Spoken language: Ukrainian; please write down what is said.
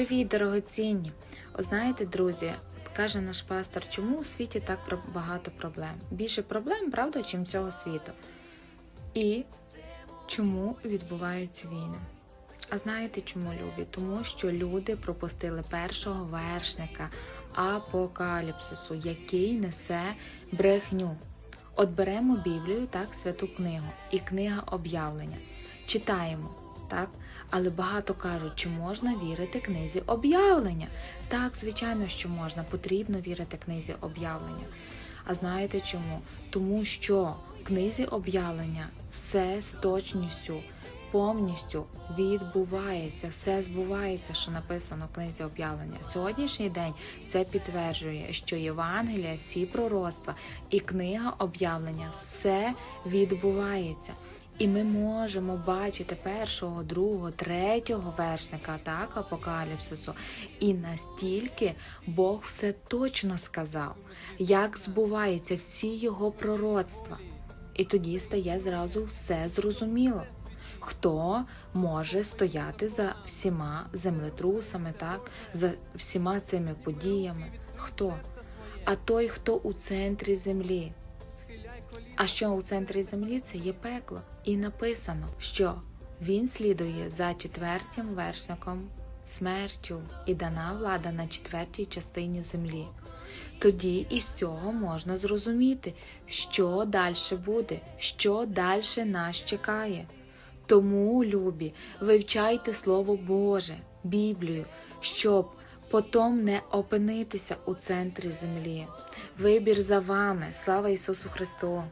Привіт, дорогоцінні! О, знаєте, друзі, каже наш пастор, чому у світі так багато проблем? Більше проблем, правда, чим цього світу. І чому відбуваються війни? А знаєте чому любі? Тому що люди пропустили першого вершника апокаліпсису, який несе брехню. От беремо Біблію, так, святу книгу, і книга об'явлення. Читаємо, так? Але багато кажуть, чи можна вірити книзі об'явлення? Так, звичайно, що можна, потрібно вірити книзі об'явлення. А знаєте чому? Тому що в книзі об'явлення все з точністю, повністю відбувається, все збувається, що написано в книзі об'явлення. Сьогоднішній день це підтверджує, що Євангелія, всі пророцтва і книга об'явлення все відбувається. І ми можемо бачити першого, другого, третього вершника так, апокаліпсису. І настільки Бог все точно сказав, як збуваються всі його пророцтва. І тоді стає зразу все зрозуміло. Хто може стояти за всіма землетрусами, так, за всіма цими подіями? Хто? А той, хто у центрі землі. А що у центрі землі це є пекло. І написано, що він слідує за четвертим вершником смертю і дана влада на четвертій частині землі. Тоді із цього можна зрозуміти, що далі буде, що далі нас чекає. Тому, любі, вивчайте Слово Боже, Біблію, щоб потім не опинитися у центрі землі. Вибір за вами. Слава Ісусу Христу!